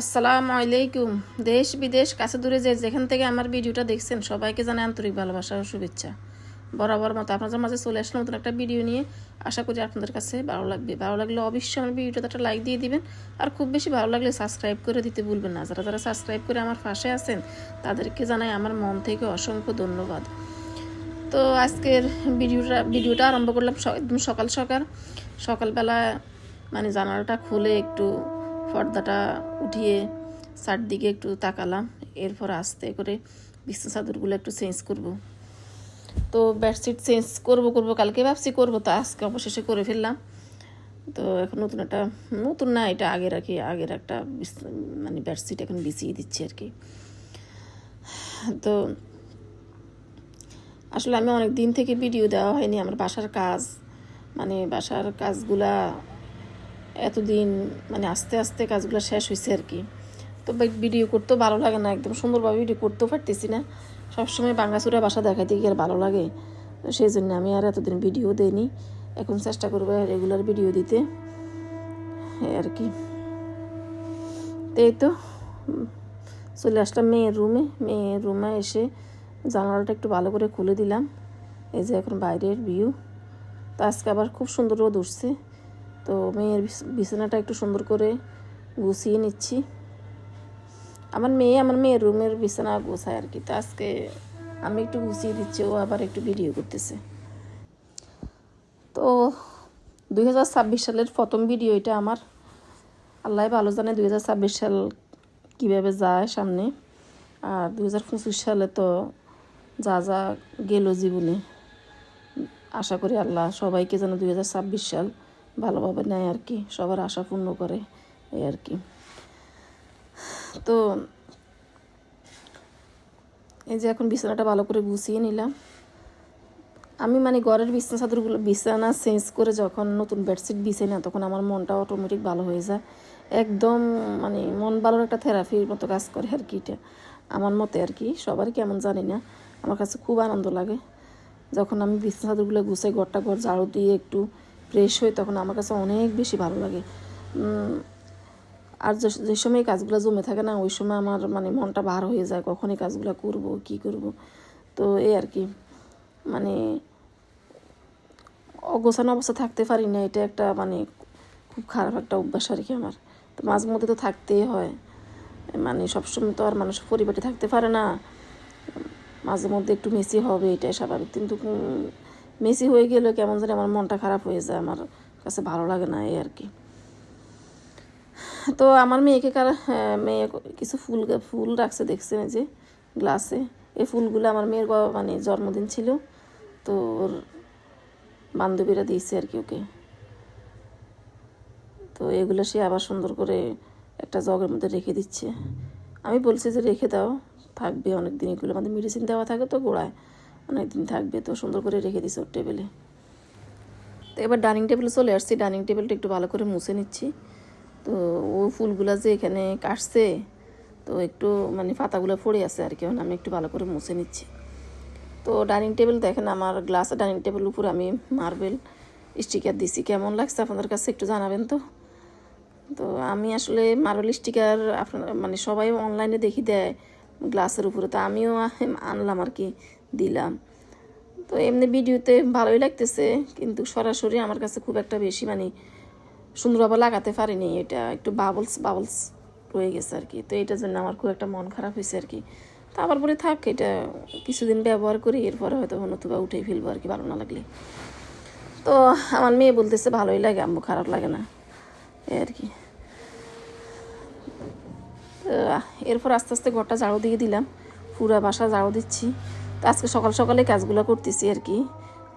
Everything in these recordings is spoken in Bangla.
আসসালামু আলাইকুম। দেশ বিদেশ, কাছে দূরে যে যেখান থেকে আমার ভিডিওটা দেখছেন, সবাইকে জানাই আন্তরিক ভালোবাসা ও শুভেচ্ছা। বরাবর মতো আপনাদের মাঝে চলে আসলাম নতুন একটা ভিডিও নিয়ে। আশা করি আপনাদের কাছে ভালো লাগবে। ভালো লাগলে অবশ্যই আমার ভিডিওটা একটা লাইক দিয়ে দিবেন। আর খুব বেশি ভালো লাগলে সাবস্ক্রাইব করে দিতে ভুলবেন না। যারা যারা সাবস্ক্রাইব করে আমার পাশে আছেন, তাদেরকে জানাই আমার মন থেকে অসংখ্য ধন্যবাদ। তো আজকের ভিডিওটা ভিডিওটা আরম্ভ করলাম একদম সকাল সকাল। সকালবেলা মানে জানালাটা খুলে একটু পর্দাটা উঠিয়ে চারদিকে একটু তাকালাম। এরপর আস্তে করে বিছনা চাদরগুলো একটু চেঞ্জ করব। তো বেডশিট চেঞ্জ করব করব, কালকে ভাবছি করব, তো আজকে অবশেষে করে ফেললাম। তো এখন নতুন একটা, নতুন না, এটা আগের আর কি, আগের একটা মানে বেডশিট এখন বিছিয়ে দিচ্ছি আর কি। তো আসলে আমি অনেক দিন থেকে ভিডিও দেওয়া হয়নি, আমার বাসার কাজ মানে বাসার কাজগুলা এতদিন মানে আস্তে আস্তে কাজগুলো শেষ হয়েছে আর কি। তো ভিডিও করতেও ভালো লাগে না, একদম সুন্দরভাবে ভিডিও করতেও পারতেছি না। সবসময় বাঙ্গাসুরা বাসা দেখাইতে গিয়ে আর ভালো লাগে। তো সেই জন্য আমি আর এতদিন ভিডিও দেইনি। এখন চেষ্টা করব রেগুলার ভিডিও দিতে। আর কি। এই তো চলে আসলাম মেয়ের রুমে মেয়ের রুমে এসে জানালাটা একটু ভালো করে খুলে দিলাম। এই যে এখন বাইরের ভিউ তো আজকে আবার খুব সুন্দর রোদ উঠছে। তো মেয়ের বিছানাটা একটু সুন্দর করে গুছিয়ে নিচ্ছি। আমার মেয়ে আমার মেয়ের রুমের বিছানা গোছায় আর কি। তো আজকে আমি একটু গুছিয়ে দিচ্ছি, ও আবার একটু ভিডিও করতেছে। তো দুই হাজার ছাব্বিশ সালের প্রথম ভিডিও এটা আমার। আল্লাহ ভালো জানে দুই হাজার ছাব্বিশ সাল কীভাবে যায় সামনে। আর দুই হাজার পঁচিশ সালে তো যা যা গেল জীবনে। আশা করি আল্লাহ সবাইকে যেন দুই হাজার ছাব্বিশ সাল ভালোভাবে নেয় আর কি, সবার আশা পূর্ণ করে, এই আর কি। তো এই যে এখন বিছানাটা ভালো করে গুছিয়ে নিলাম। আমি মানে ঘরের বিছানা চাদরগুলো বিছানা চেঞ্জ করে যখন নতুন বেডশিট বিছাই না, তখন আমার মনটা অটোমেটিক ভালো হয়ে যায়। একদম মানে মন ভালোর একটা থেরাপির মতো কাজ করে আর কি এটা। আমার মতে আর কি, সবারই কেমন জানি না। আমার কাছে খুব আনন্দ লাগে। যখন আমি বিছানা চাদরগুলো গুছাই, ঘরটা ঘর ঝাড়ু দিয়ে একটু ফ্রেশ হই তখন আমার কাছে অনেক বেশি ভালো লাগে। আর যে সময় কাজগুলো জমে থাকে না, ওই সময় আমার মানে মনটা বার হয়ে যায়, কখন এই কাজগুলো করব, কি করব। তো এই আর কি মানে অগোছানো অবস্থা থাকতে পারি না, এটা একটা মানে খুব খারাপ একটা অভ্যাস আর কি আমার। তো মাঝে মধ্যে তো থাকতেই হয়। মানে সবসময় তো আর মানুষ পরিবারে থাকতে পারে না। মাঝে মধ্যে একটু মেসি হবে, এটাই স্বাভাবিক। কিন্তু মেসি হয়ে গেলে কেমন জানি আমার মনটা খারাপ হয়ে যায় আমার কাছে ভালো লাগে না এই আর কি। তো আমার মেয়েকে কার হ্যাঁ, মেয়ে কিছু ফুল ফুল রাখছে দেখছেন যে গ্লাসে এই ফুলগুলো আমার মেয়ের মানে জন্মদিন ছিল তো ওর বান্ধবীরা দিয়েছে আর কি ওকে। তো এগুলো সে আবার সুন্দর করে একটা জগের মধ্যে রেখে দিচ্ছে। আমি বলছি যে রেখে দাও থাকবে অনেক দিন এগুলো। আমাদের মেডিসিন দেওয়া থাকে তো গোড়ায়। অনেক দিন থাকবে, তো সুন্দর করে রেখে দিছে ওর টেবিলে। তো এবার ডাইনিং টেবিলে চলে আসছি। ডাইনিং টেবিলটা একটু ভালো করে মুছে নিচ্ছি। তো ও ফুলগুলা যে এখানে কাটছে, তো একটু মানে পাতাগুলো পড়ে আছে আর কি আমি একটু ভালো করে মুছে নিচ্ছি। তো ডাইনিং টেবিল দেখেন, আমার গ্লাস ডাইনিং টেবিল উপর আমি মার্বেল স্টিকার দিছি। কেমন লাগছে আপনাদের কাছে একটু জানাবেন তো? তো আমি আসলে মার্বেল স্টিকার আপনার মানে সবাই অনলাইনে দেখি দেয় গ্লাসের উপরে, তো আমিও আনলাম আর কি। দিলাম। তো এমনি ভিডিওতে ভালোই লাগতেছে, কিন্তু সরাসরি আমার কাছে খুব একটা বেশি মানে সুন্দরভাবে লাগাতে পারিনি। এটা একটু বাবলস বাবলস রয়ে গেছে আর কি তো এটার জন্য আমার খুব একটা মন খারাপ হয়েছে আর কি তো আবার পরে থাক, এটা কিছুদিন ব্যবহার করি, এরপরে হয়তো নতুবা উঠেই ফেলব আর কি ভালো না লাগলে। তো আমার মেয়ে বলতেছে, ভালোই লাগে, আম্মু খারাপ লাগে না। এই আর কি এরপর আস্তে আস্তে ঘরটা ঝাড়ু দিয়ে দিলাম। পুরা বাসা ঝাড়ু দিচ্ছি। তো আজকে সকাল সকালে কাজগুলো করতেছি আর কি।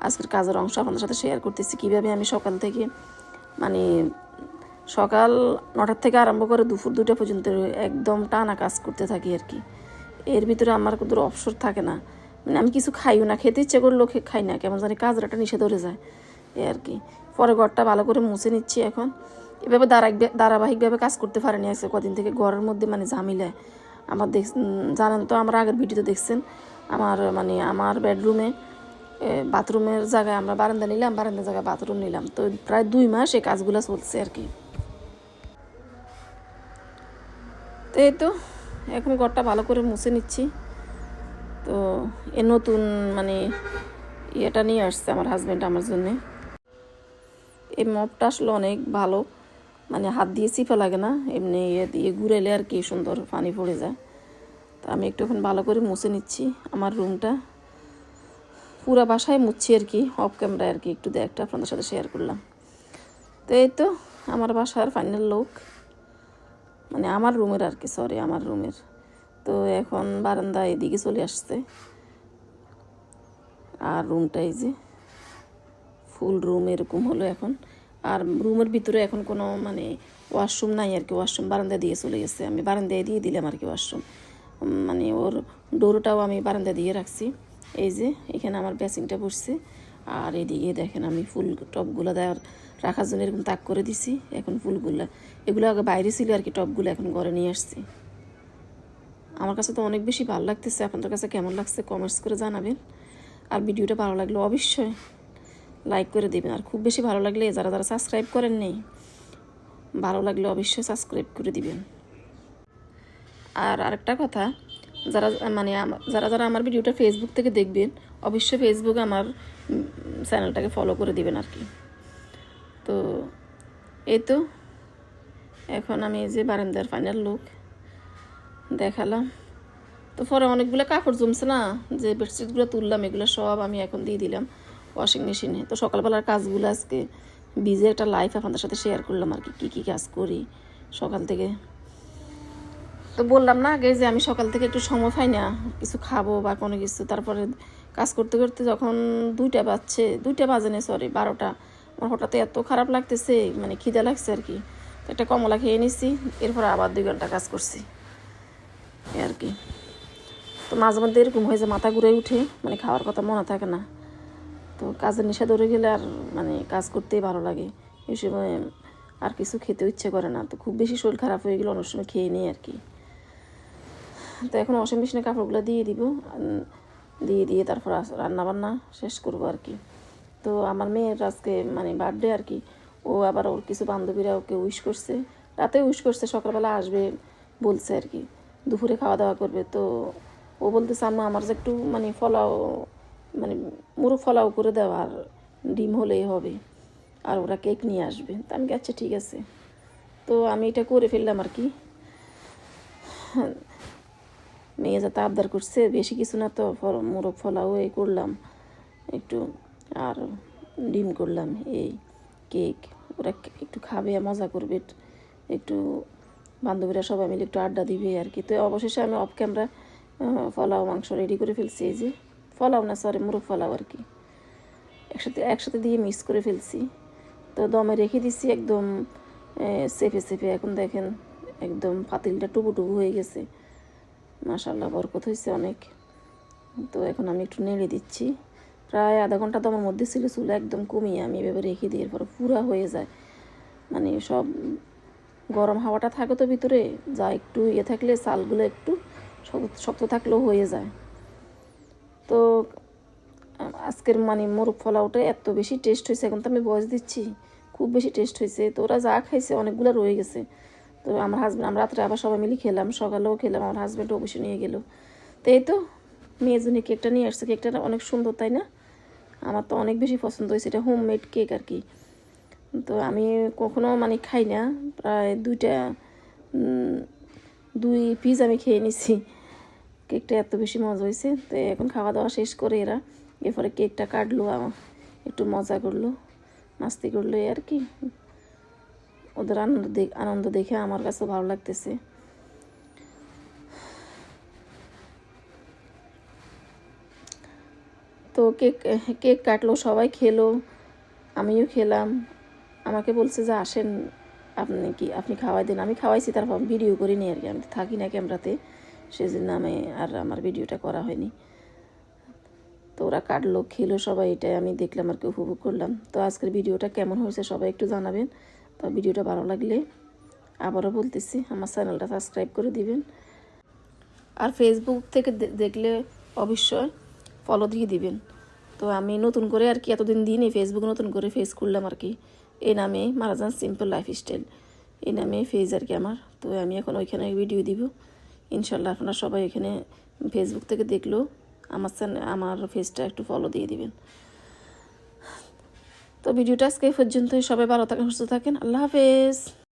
আজকের কাজের অংশ আপনাদের সাথে শেয়ার করতেছি। কীভাবে আমি সকাল থেকে মানে সকাল নটার থেকে আরম্ভ করে দুপুর দুটো পর্যন্ত একদম টানা কাজ করতে থাকি আর কি। এর ভিতরে আমার কোনো অবসর থাকে না। মানে আমি কিছু খাইও না, খেতে ইচ্ছে করলেও খাই না, কেমন জানি কাজের একটা নিষে ধরে যায় এই আর কি। পরে ঘরটা ভালো করে মুছে নিচ্ছি এখন। এভাবে ধারাবাহিক ধারাবাহিকভাবে কাজ করতে পারেনি আজকে কদিন থেকে। ঘরের মধ্যে মানে ঝামেলায়। আমার দেখ জানেন তো, আমরা আগের ভিডিওতে দেখছেন আমার মানে আমার বেডরুমে বাথরুমের জায়গায় আমরা বারান্দা নিলাম, বারান্দার জায়গায় বাথরুম নিলাম। তো প্রায় দুই মাস এই কাজগুলো চলছে আর কি। তো এই তো, এখন ঘরটা ভালো করে মুছে নিচ্ছি। তো এ নতুন মানে ইয়েটা নিয়ে আসছে আমার হাজব্যান্ড আমার জন্যে। এই মপটা আসলে অনেক ভালো মানে হাত দিয়ে চিপা লাগে না, এমনি ইয়ে দিয়ে ঘুরেলে আর কি সুন্দর পানি পড়ে যায়। তো আমি একটু এখন ভালো করে মুছে নিচ্ছি আমার রুমটা। পুরা বাসায় মুছছি আর কি অফ ক্যামেরায় আর কি, একটু একটা আপনাদের সাথে শেয়ার করলাম। তো এই তো আমার বাসার ফাইনাল লোক মানে আমার রুমের আর কি সরি আমার রুমের। তো এখন বারান্দা এদিকে চলে আসছে। আর রুমটা এই যে ফুল রুম এরকম হলো এখন। আর রুমের ভিতরে এখন কোনো মানে ওয়াশরুম নাই আর কি ওয়াশরুম বারান্দা দিয়ে চলে গেছে। আমি বারান্দায় দিয়ে দিলাম আর কি ওয়াশরুম মানে ওর ডোরটাও আমি বারান্দা দিয়ে রাখছি। এই যে, এখানে আমার বেসিংটা বসছে। আর এদিকে দেখেন আমি ফুল টপগুলো দেওয়ার রাখার জন্য এরকম তাক করে দিছি। এখন ফুলগুলো, এগুলো আগে বাইরে ছিল আর কি, টপগুলো এখন ঘরে নিয়ে আসছি। আমার কাছে তো অনেক বেশি ভালো লাগতেছে। আপনাদের কাছে কেমন লাগছে কমেন্টস করে জানাবেন। আর ভিডিওটা ভালো লাগলে অবশ্যই লাইক করে দেবেন। আর খুব বেশি ভালো লাগলে যারা যারা সাবস্ক্রাইব করেন নেই, ভালো লাগলে অবশ্যই সাবস্ক্রাইব করে দিবেন। আর আরেকটা কথা, যারা মানে যারা যারা আমার ভিডিওটা ফেসবুক থেকে দেখবেন, অবশ্যই ফেসবুকে আমার চ্যানেলটাকে ফলো করে দিবেন আর কি। তো, এই তো, এখন আমি যে বারান্দার ফাইনাল লুক দেখালাম। তো পরে অনেকগুলো কাপড় জমছে না, যে বেডশিটগুলো তুললাম, এগুলো সব আমি এখন দিয়ে দিলাম ওয়াশিং মেশিনে তো সকালবেলার কাজগুলো আজকে বিজে একটা লাইফ আপনাদের সাথে শেয়ার করলাম আর কি, কী কী কাজ করি সকাল থেকে। তো বললাম না আগে যে আমি সকাল থেকে একটু সময় পাই না, কিছু খাব বা কোনো কিছু। তারপরে কাজ করতে করতে যখন দুইটা বাজছে, দুইটা বাজে না সরি বারোটা। আমার হঠাৎ এত খারাপ লাগতেছে মানে খিদে লাগছে আর কি। একটা কমলা খেয়ে নিচ্ছি এরপর আবার দুই ঘণ্টা কাজ করছি। এই আর কি। তো মাঝে মধ্যে এরকম হয়ে যায়, মাথা ঘুরে উঠে মানে খাওয়ার কথা মনে থাকে না। তো কাজের নেশা ধরে গেলে আর মানে কাজ করতেই ভালো লাগে। এই সময় আর কিছু খেতে ইচ্ছে করে না। তো খুব বেশি শরীর খারাপ হয়ে গেলে অনেক সময় খেয়ে নিই আর কি। তো এখন ওয়াশিং মেশিনে কাপড়গুলো দিয়ে দিব দিয়ে দিয়ে তারপর রান্না বান্না শেষ করব আর কি। তো আমার মেয়ের আজকে মানে বার্থডে আর কি, ও আবার ওর কিছু বান্ধবীরা ওকে উইশ করছে। রাতে উইশ করছে, সকালবেলা আসবে বলছে আর কি। দুপুরে খাওয়া দাওয়া করবে। তো ও বলতেছে, আম্মা, আমার যে একটু মানে ফলাও মানে মুরগ ফলাও করে দেওয়া আর ডিম হলেই হবে। আর ওরা কেক নিয়ে আসবে। তা আমি আচ্ছা ঠিক আছে। তো আমি এটা করে ফেললাম আর কি। মেয়ে যাতে আবদার করছে, বেশি কিছু না তো ফল, মোরগ ফলাও এই করলাম। একটু আর ডিম করলাম, এই কেক। ওরা একটু খাবে মজা করবে। একটু বান্ধবীরা সবাই মিলে একটু আড্ডা দিবে আর কি। তো অবশেষে আমি অফ ক্যামেরা ফলাও, মাংস রেডি করে ফেলছি, এই যে। ফলাও না সরি মুরগ ফলাও আর কি। একসাথে একসাথে দিয়ে মিক্স করে ফেলছি। তো দমে রেখে দিছি, একদম সেফে সেফে এখন দেখেন, একদম পাতিলটা টুবু হয়ে গেছে। মাশাল্লাহ বরকত হয়েছে অনেক। তো এখন আমি একটু নেড়ে দিচ্ছি। প্রায় আধা ঘণ্টা তো আমার মধ্যে ছিল, চুলা একদম কমিয়ে আমি এভাবে রেখে দিই, এরপর পুরা হয়ে যায়। মানে সব গরম হাওয়াটা থাকে তো ভিতরে, যা একটু ইয়ে থাকলে চালগুলো একটু শক্ত- থাকলেও হয়ে যায়। তো, আজকের মানে মোরগ ফলাওটা এত বেশি টেস্ট হয়েছে, এখন তো আমি বয়স দিচ্ছি, খুব বেশি টেস্ট হয়েছে। তো ওরা যা খাইছে, অনেকগুলো রয়ে গেছে। তো আমার হাজব্যান্ড আমরা রাত্রে আবার সবাই মিলে খেলাম, সকালেও খেলাম, আমার হাজব্যান্ড অবশ্যই নিয়ে গেল। তো এই তো মেয়ের জন্য কেকটা নিয়ে আসছে কেকটা অনেক সুন্দর, তাই না? আমার তো অনেক বেশি পছন্দ হয়েছে, এটা হোমমেড কেক আর কি। তো আমি কখনো মানে খাই না, প্রায় দুইটা দুই পিস আমি খেয়ে নিছি। কেকটা এত বেশি মজা হয়েছে, তো এখন খাওয়া দাওয়া শেষ করে এরা, এরপরে কেকটা কাটলো, একটু মজা করল, মাস্তি করল, এই আর কি। ওদের আনন্দ আনন্দ দেখে আমার কাছে ভালো লাগতেছে। তো কেক কেক কাটলো, সবাই খেলো, আমিও খেলাম। আমাকে বলছে যে, আসেন, আপনি কি, আপনি খাওয়াই দেন। আমি খাওয়াইছি, তারপর ভিডিও করিনি আর কি। আমি থাকি না ক্যামেরাতে, সেজন্য আমি আর আমার ভিডিওটা করা হয়নি। তো ওরা কাটলো, খেলো সবাই, এটাই আমি দেখলাম আর কি, উপভোগ করলাম। তো আজকের ভিডিওটা কেমন হয়েছে সবাই একটু জানাবেন। তো ভিডিওটা ভালো লাগলে আবারও বলতেছি, আমার চ্যানেলটা সাবস্ক্রাইব করে দিবেন। আর ফেসবুক থেকে দেখলে অবশ্যই ফলো দিয়ে দিবেন। তো আমি নতুন করে আর কি এতদিন দিন এই ফেসবুক নতুন করে ফেস খুললাম আর কি। এই নামে মারাজান সিম্পল লাইফ স্টাইল এই নামে ফেজ আর কি আমার। তো আমি এখন ওইখানে ভিডিও দিব। ইনশাল্লাহ আপনারা সবাই এখানে ফেসবুক থেকে দেখলেও আমার আমার ফেসটা একটু ফলো দিয়ে দিবেন। তো ভিডিওটা আজকে পর্যন্তই। সবাই ভালো থাকেন সুস্থ থাকেন। আল্লাহ হাফেজ।